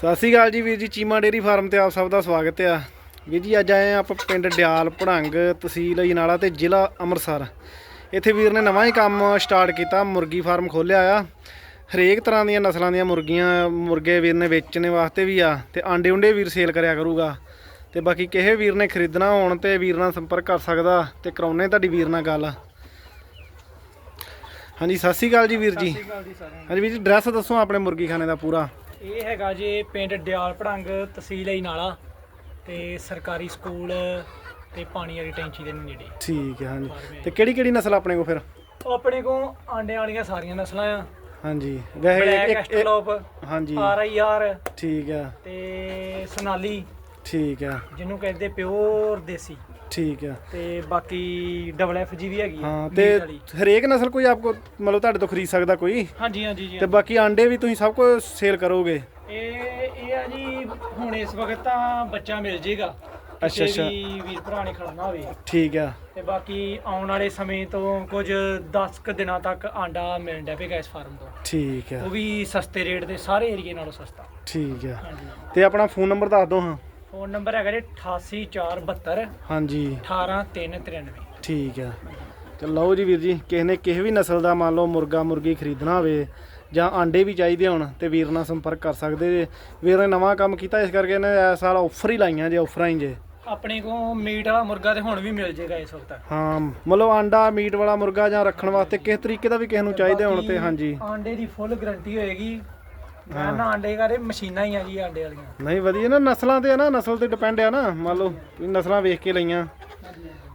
ਸਤਿ ਸ਼੍ਰੀ ਅਕਾਲ ਜੀ ਵੀਰ ਜੀ ਚੀਮਾ ਡੇਰੀ ਫਾਰਮ ਤੇ ਆਪ ਸਭ ਦਾ ਸਵਾਗਤ ਆ। ਵੀਰ ਜੀ ਅੱਜ ਆਏ ਆ ਆਪਾਂ ਪਿੰਡ ਡਿਆਲ ਭੜੰਗ ਤਹਿਸੀਲ ਅਜਨਾਲਾ ਤੇ ਜ਼ਿਲ੍ਹਾ ਅੰਮ੍ਰਿਤਸਰ। ਇੱਥੇ ਵੀਰ ਨੇ ਨਵਾਂ ਹੀ ਕੰਮ ਸਟਾਰਟ ਕੀਤਾ ਮੁਰਗੀ ਫਾਰਮ ਖੋਲਿਆ ਆ। ਹਰੇਕ ਤਰ੍ਹਾਂ ਦੀਆਂ ਨਸਲਾਂ ਦੀਆਂ ਮੁਰਗੀਆਂ ਮੁਰਗੇ ਵੀਰ ਨੇ ਵੇਚਣੇ ਵਾਸਤੇ ਵੀ ਆ ਤੇ ਆਂਡੇ ਉਂਡੇ ਵੀਰ ਸੇਲ ਕਰਿਆ ਕਰੂਗਾ। ਤੇ ਬਾਕੀ ਕਿਸੇ ਵੀਰ ਨੇ ਖਰੀਦਣਾ ਹੋਣ ਤੇ ਵੀਰ ਨਾਲ ਸੰਪਰਕ ਕਰ ਸਕਦਾ ਤੇ ਕਰਾਉਣੇ ਤੁਹਾਡੀ ਵੀਰ ਨਾਲ ਗੱਲ। ਹਾਂਜੀ ਸਤਿ ਸ਼੍ਰੀ ਅਕਾਲ ਜੀ ਵੀਰ ਜੀ। ਸਤਿ ਸ਼੍ਰੀ ਅਕਾਲ ਜੀ ਸਾਰਿਆਂ ਨੂੰ। ਹਾਂਜੀ ਵੀਰ ਜੀ ਐਡਰੈਸ ਦੱਸੋ ਆਪਣੇ ਮੁਰਗੀ ਖਾਨੇ ਦਾ ਪੂਰਾ। ਇਹ ਹੈਗਾ ਜੀ ਪਿੰਡ ਡਿਆਲ ਭੜੰਗ ਤਹਿਸੀਲ ਹੀ ਨਾਲਾ ਤੇ ਸਰਕਾਰੀ ਸਕੂਲ ਤੇ ਪਾਣੀ ਵਾਲੀ ਟੈਂਕੀ ਦੇ ਨੇੜੇ। ਠੀਕ ਹੈ ਹਾਂਜੀ। ਤੇ ਕਿਹੜੀ ਕਿਹੜੀ ਨਸਲ ਆਪਣੇ ਕੋ ਫਿਰ? ਆਪਣੇ ਕੋਲ ਆਂਡੇ ਵਾਲੀਆਂ ਸਾਰੀਆਂ ਨਸਲਾਂ ਆ। ਹਾਂਜੀ। ਵੈਸੇ ਇੱਕ- ਇੱਕ ਹਾਂਜੀ। ਆਰ ਆਈ ਆਰ ਠੀਕ ਆ ਤੇ ਸੋਨਾਲੀ। ਠੀਕ ਆ। ਜਿਹਨੂੰ ਕਹਿੰਦੇ ਪਿਓਰ ਦੇਸੀ। ਠੀਕ ਆ। ਤੇ ਬਾਕੀ ਡਬਲ ਐਫ ਜੀ ਵੀ ਹੈਗੀ ਆ, ਹਾਂ ਮੀਟ ਤੇ ਵਾਲੀ। ਹਰੇਕ ਨਸਲ ਕੋਈ ਆਪਕੋ ਮਤਲਬ ਤੁਹਾਡੇ ਤੋਂ ਖਰੀਦ ਸਕਦਾ ਕੋਈ? ਹਾਂਜੀ ਹਾਂਜੀ ਜੀ ਤੇ ਬਾਕੀ ਆਂਡੇ ਵੀ ਤੁਸੀਂ ਸਭ ਕੁਝ ਸੇਲ ਕਰੋਗੇ? ਇਹ ਇਹ ਆ ਜੀ ਹੁਣ ਇਸ ਵਕਤ ਤਾਂ ਬੱਚਾ ਮਿਲ ਜੇਗਾ। ਅੱਛਾ, ਅੱਛਾ। ਵੀ ਵੀਰ ਭਰਾ ਨੇ ਖੜਨਾ ਹੋਵੇ। ਠੀਕ ਆ। ਤੇ ਬਾਕੀ ਆਉਣ ਵਾਲੇ ਸਮੇਂ ਤੋਂ ਕੁਝ 10 ਕੁ ਦਿਨਾਂ ਤੱਕ ਆਂਡਾ ਮਿਲਣ ਡਿਆ ਪਏਗਾ ਇਸ ਫਾਰਮ ਤੋਂ। ਠੀਕ ਆ। ਉਹ ਵੀ ਸਸਤੇ ਰੇਟ ਦੇ ਸਾਰੇ ਏਰੀਏ ਨਾਲੋਂ ਸਸਤਾ। ਠੀਕ ਆ। ਹਾਂਜੀ। ਤੇ ਆਪਣਾ ਫੋਨ ਨੰਬਰ ਦੱਸ ਦਿਓ ਹਾਂ। ਫੋਨ ਨੰਬਰ ਹੈਗਾ ਜੀ 88472 ਹਾਂਜੀ। 18393 ਠੀਕ ਆ ਤੇ ਲਓ ਜੀ ਵੀਰ ਜੀ ਕਿਸੇ ਨੇ ਕਿਸੇ ਵੀ ਨਸਲ ਦਾ ਮੰਨ ਲਓ ਮੁਰਗਾ ਮੁਰਗੀ ਖਰੀਦਣਾ ਹੋਵੇ ਜਾਂ ਆਂਡੇ ਵੀ ਚਾਹੀਦੇ ਹੋਣ ਤੇ ਵੀਰ ਨਾਲ ਸੰਪਰਕ ਕਰ ਸਕਦੇ ਜੇ। ਵੀਰ ਨੇ ਨਵਾਂ ਕੰਮ ਕੀਤਾ ਇਸ ਕਰਕੇ ਇਹਨੇ ਇਸ ਸਾਲ ਆਫਰ ਹੀ ਲਾਈਆਂ ਜੇ ਆਫਰਾਂ ਹੀ ਜੇ। ਆਪਣੇ ਕੋਲ ਮੀਟ ਵਾਲਾ ਮੁਰਗਾ ਤੇ ਹੁਣ ਵੀ ਮਿਲ ਜੇਗਾ ਇਸ ਵਕਤ। ਹਾਂ ਮਤਲਬ ਆਂਡਾ ਮੀਟ ਵਾਲਾ ਮੁਰਗਾ ਜਾਂ ਰੱਖਣ ਵਾਸਤੇ ਕਿਸ ਤਰੀਕੇ ਦਾ ਵੀ ਕਿਸੇ ਨੂੰ ਚਾਹੀਦੇ ਹੋਣ ਤੇ ਹਾਂਜੀ। ਆਂਡੇ ਦੀ ਫੁੱਲ ਗਾਰੰਟੀ ਹੋਏਗੀ। ਮੈਂ ਨਾ ਆਂਡੇ ਕਰੇ ਮਸ਼ੀਨਾਂ ਹੀ ਆ ਜੀ ਆਂਡੇ ਵਾਲੀਆਂ। ਨਹੀਂ, ਵਧੀਆ ਨਾ, ਨਸਲਾਂ ਤੇ ਆ ਨਾ, ਨਸਲ ਤੇ ਡਿਪੈਂਡ ਆ ਨਾ। ਮੰਨ ਲਓ, ਵੀ ਨਸਲਾਂ ਵੇਖ ਕੇ ਲਈਆਂ।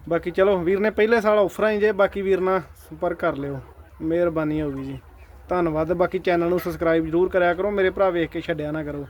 ਬਾਕੀ ਚਲੋ, ਵੀਰ ਨੇ ਪਹਿਲੇ ਸਾਲ ਆਫਰਾਂ ਹੀ ਜੇ, ਬਾਕੀ ਵੀਰ ਨਾਲ ਸੰਪਰਕ ਕਰ ਲਿਓ। ਮਿਹਰਬਾਨੀ ਹੋਊਗੀ ਜੀ। ਧੰਨਵਾਦ, ਬਾਕੀ ਚੈਨਲ ਨੂੰ ਸਬਸਕ੍ਰਾਈਬ ਜ਼ਰੂਰ ਕਰਿਆ ਕਰੋ। ਮੇਰੇ ਭਰਾ ਵੇਖ ਕੇ ਛੱਡਿਆ ਨਾ ਕਰੋ।